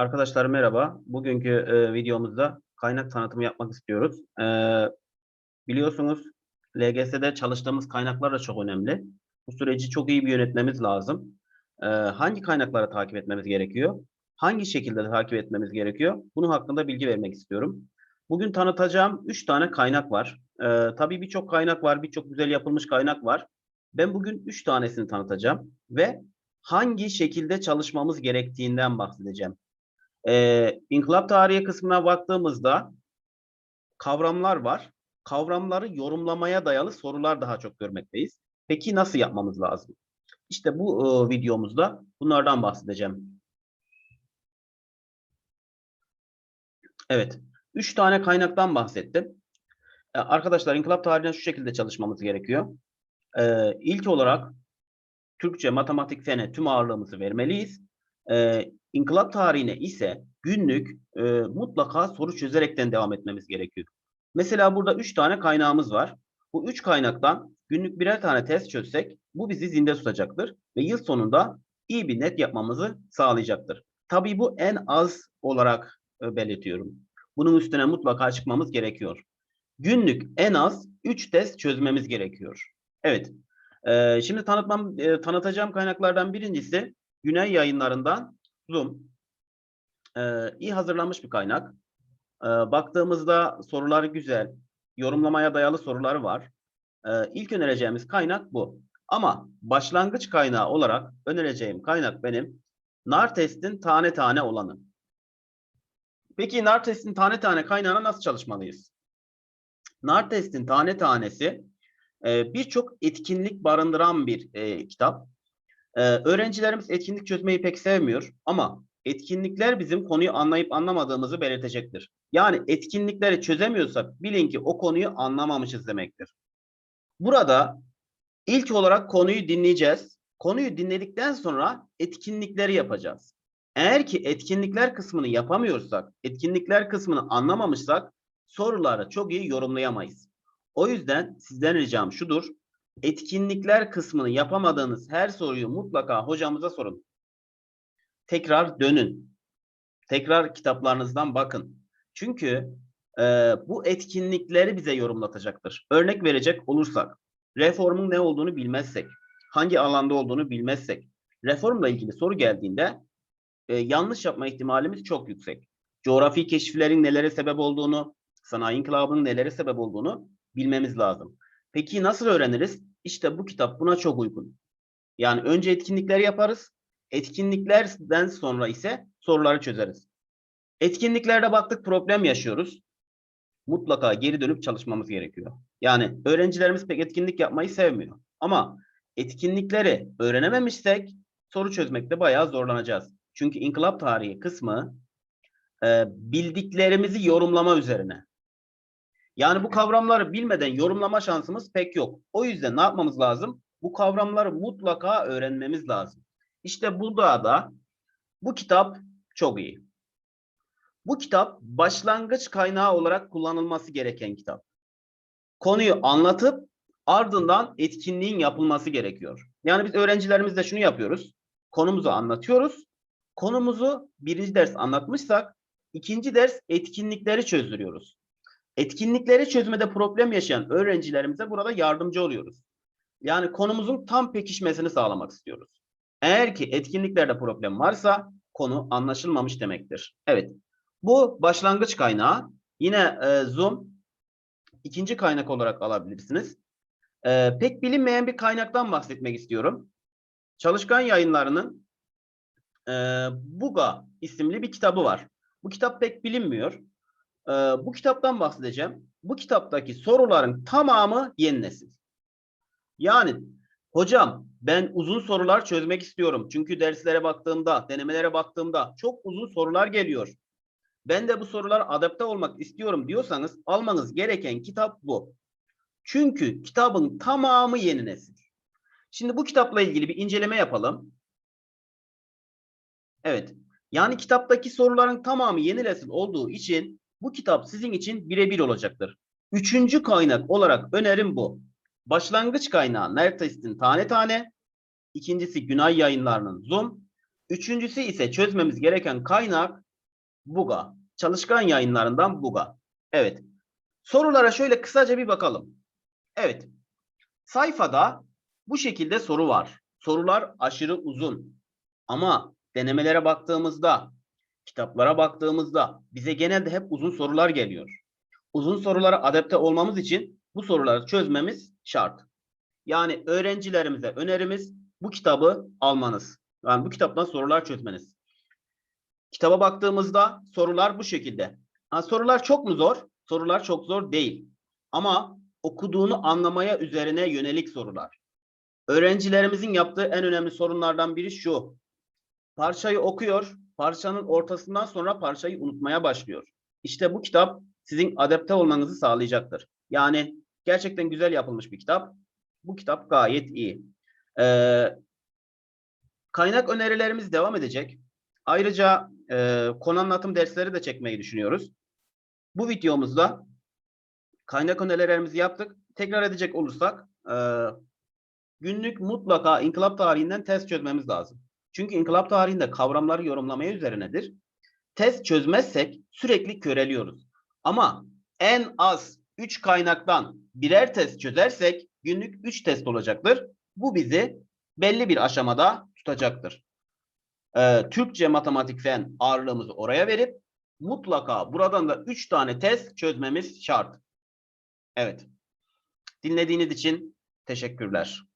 Arkadaşlar merhaba. Bugünkü e, videomuzda kaynak tanıtımı yapmak istiyoruz. E, biliyorsunuz LGS'de çalıştığımız kaynaklar da çok önemli. Bu süreci çok iyi bir yönetmemiz lazım. E, hangi kaynakları takip etmemiz gerekiyor? Hangi şekilde takip etmemiz gerekiyor? Bunun hakkında bilgi vermek istiyorum. Bugün tanıtacağım 3 tane kaynak var. E, tabii birçok kaynak var, birçok güzel yapılmış kaynak var. Ben bugün 3 tanesini tanıtacağım ve hangi şekilde çalışmamız gerektiğinden bahsedeceğim. Ee, İnkılap tarihi kısmına baktığımızda kavramlar var. Kavramları yorumlamaya dayalı sorular daha çok görmekteyiz. Peki nasıl yapmamız lazım? İşte bu e, videomuzda bunlardan bahsedeceğim. Evet. Üç tane kaynaktan bahsettim. Ee, arkadaşlar inkılap tarihine şu şekilde çalışmamız gerekiyor. Ee, ilk olarak Türkçe, matematik, fene tüm ağırlığımızı vermeliyiz. Ee, İnkılap tarihine ise günlük e, mutlaka soru çözerekten devam etmemiz gerekiyor. Mesela burada üç tane kaynağımız var. Bu üç kaynaktan günlük birer tane test çözsek bu bizi zinde tutacaktır ve yıl sonunda iyi bir net yapmamızı sağlayacaktır. Tabii bu en az olarak e, belirtiyorum. Bunun üstüne mutlaka çıkmamız gerekiyor. Günlük en az 3 test çözmemiz gerekiyor. Evet. E, şimdi tanıtmam e, tanıtacağım kaynaklardan birincisi Güney yayınlarından Zoom. Ee, iyi hazırlanmış bir kaynak. Ee, baktığımızda soruları güzel. Yorumlamaya dayalı soruları var. Ee, ilk önereceğimiz kaynak bu. Ama başlangıç kaynağı olarak önereceğim kaynak benim nar testin tane tane olanı. Peki nar testin tane tane kaynağına nasıl çalışmalıyız? Nar testin tane tanesi e, birçok etkinlik barındıran bir e, kitap. Ee, öğrencilerimiz etkinlik çözmeyi pek sevmiyor ama etkinlikler bizim konuyu anlayıp anlamadığımızı belirtecektir. Yani etkinlikleri çözemiyorsak bilin ki o konuyu anlamamışız demektir. Burada ilk olarak konuyu dinleyeceğiz. Konuyu dinledikten sonra etkinlikleri yapacağız. Eğer ki etkinlikler kısmını yapamıyorsak, etkinlikler kısmını anlamamışsak soruları çok iyi yorumlayamayız. O yüzden sizden ricam şudur etkinlikler kısmını yapamadığınız her soruyu mutlaka hocamıza sorun. Tekrar dönün. Tekrar kitaplarınızdan bakın. Çünkü e, bu etkinlikleri bize yorumlatacaktır. Örnek verecek olursak, reformun ne olduğunu bilmezsek, hangi alanda olduğunu bilmezsek, reformla ilgili soru geldiğinde e, yanlış yapma ihtimalimiz çok yüksek. Coğrafi keşiflerin nelere sebep olduğunu, sanayi inkılabının nelere sebep olduğunu bilmemiz lazım. Peki nasıl öğreniriz? İşte bu kitap buna çok uygun. Yani önce etkinlikler yaparız. Etkinliklerden sonra ise soruları çözeriz. Etkinliklerde baktık problem yaşıyoruz. Mutlaka geri dönüp çalışmamız gerekiyor. Yani öğrencilerimiz pek etkinlik yapmayı sevmiyor. Ama etkinlikleri öğrenememişsek soru çözmekte bayağı zorlanacağız. Çünkü inkılap tarihi kısmı e, bildiklerimizi yorumlama üzerine. Yani bu kavramları bilmeden yorumlama şansımız pek yok. O yüzden ne yapmamız lazım? Bu kavramları mutlaka öğrenmemiz lazım. İşte burada da bu kitap çok iyi. Bu kitap başlangıç kaynağı olarak kullanılması gereken kitap. Konuyu anlatıp ardından etkinliğin yapılması gerekiyor. Yani biz öğrencilerimizle şunu yapıyoruz. Konumuzu anlatıyoruz. Konumuzu birinci ders anlatmışsak ikinci ders etkinlikleri çözdürüyoruz. Etkinlikleri çözmede problem yaşayan öğrencilerimize burada yardımcı oluyoruz. Yani konumuzun tam pekişmesini sağlamak istiyoruz. Eğer ki etkinliklerde problem varsa konu anlaşılmamış demektir. Evet. Bu başlangıç kaynağı. Yine e, Zoom ikinci kaynak olarak alabilirsiniz. E, pek bilinmeyen bir kaynaktan bahsetmek istiyorum. Çalışkan yayınlarının e, Buga isimli bir kitabı var. Bu kitap pek bilinmiyor. Ee, bu kitaptan bahsedeceğim. Bu kitaptaki soruların tamamı yeni nesil. Yani hocam ben uzun sorular çözmek istiyorum. Çünkü derslere baktığımda, denemelere baktığımda çok uzun sorular geliyor. Ben de bu sorular adapte olmak istiyorum diyorsanız almanız gereken kitap bu. Çünkü kitabın tamamı yeni nesil. Şimdi bu kitapla ilgili bir inceleme yapalım. Evet. Yani kitaptaki soruların tamamı yeni nesil olduğu için bu kitap sizin için birebir olacaktır. Üçüncü kaynak olarak önerim bu. Başlangıç kaynağı Nertest'in tane tane. İkincisi Günay yayınlarının Zoom. Üçüncüsü ise çözmemiz gereken kaynak Buga. Çalışkan yayınlarından Buga. Evet. Sorulara şöyle kısaca bir bakalım. Evet. Sayfada bu şekilde soru var. Sorular aşırı uzun. Ama denemelere baktığımızda, kitaplara baktığımızda bize genelde hep uzun sorular geliyor. Uzun sorulara adapte olmamız için bu soruları çözmemiz şart. Yani öğrencilerimize önerimiz bu kitabı almanız. Yani bu kitaptan sorular çözmeniz. Kitaba baktığımızda sorular bu şekilde. Ha, sorular çok mu zor? Sorular çok zor değil. Ama okuduğunu anlamaya üzerine yönelik sorular. Öğrencilerimizin yaptığı en önemli sorunlardan biri şu. Parçayı okuyor, parçanın ortasından sonra parçayı unutmaya başlıyor. İşte bu kitap sizin adapte olmanızı sağlayacaktır. Yani gerçekten güzel yapılmış bir kitap. Bu kitap gayet iyi. Ee, kaynak önerilerimiz devam edecek. Ayrıca e, konu anlatım dersleri de çekmeyi düşünüyoruz. Bu videomuzda kaynak önerilerimizi yaptık. Tekrar edecek olursak e, günlük mutlaka inkılap tarihinden test çözmemiz lazım. Çünkü inkılap tarihinde kavramları yorumlamaya üzerinedir. Test çözmezsek sürekli köreliyoruz. Ama en az 3 kaynaktan birer test çözersek günlük 3 test olacaktır. Bu bizi belli bir aşamada tutacaktır. Ee, Türkçe, matematik, fen ağırlığımızı oraya verip mutlaka buradan da 3 tane test çözmemiz şart. Evet. Dinlediğiniz için teşekkürler.